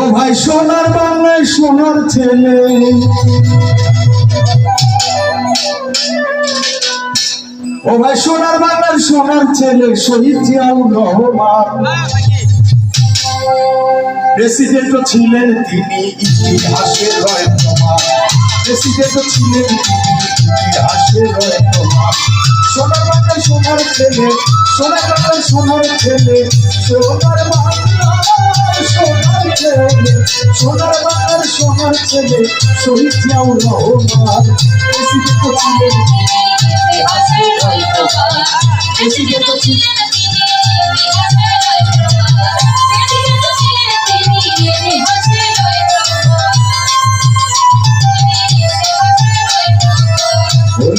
ও ভাই, সোনার বাংলায় সোনার ছেলে। ও ভাই, সোনার বাংলার সোনার ছেলে, শহীদ জিয়াউর রহমান। প্রেসিডেন্টও ছিলেন তিনি ইতিহাসের রয়তমান প্রেসিডেন্টও ছিলেন তিনি ইতিহাসের রয়তমান সোনার ছেলে, সোনার কাটার সোনার ছেলে, সোনার বাংলার সোনার ছেলে, সোনার বাংলার সোনার ছেলে, শহীদ জিয়াউর রহমান। তো ছিলেন প্রেসিডেন্টও ছিলেন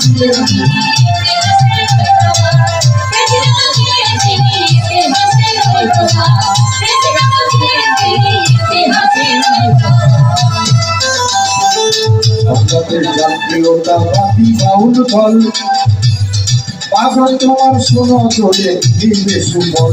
ছিলেন আমাদের জাতীয়তাবাদী বাউল দল পাগল তোমার শোনো চলে সুফল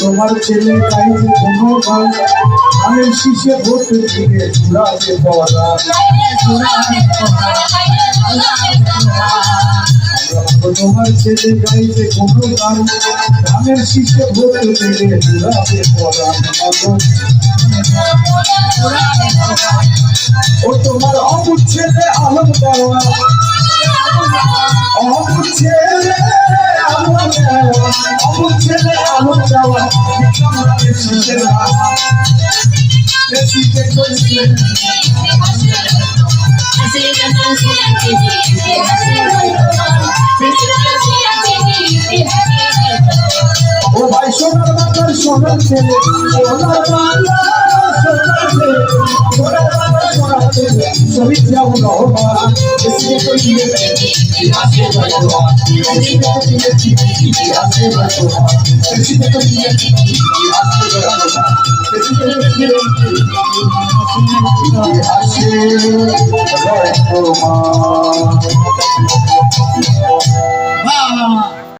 তোমার ছেলে গাইছে কোনো গান আমি শিশে ভর্তি থেকে চূড়াতে পড়া তোমার ছেলে গাইছে কোনো গান, গানের শিশে ভর্তি থেকে চূড়াতে পড়া ও তোমার অমুক ছেলে আলম দেওয়া। অমুক ছেলে আলম দেওয়া। ও ভাই সোনার বাংলার সোনার ছেলে সোনার বাংলা শহীদ জিয়াউর রহমান বেশিকে কইছিলেন ইতিহাসে কইছিলেন ইতিহাসে রহমান বেশিকে কইছিলেন ইতিহাসে রহমান বেশিকে কইছিলেন ইতিহাসে রহমান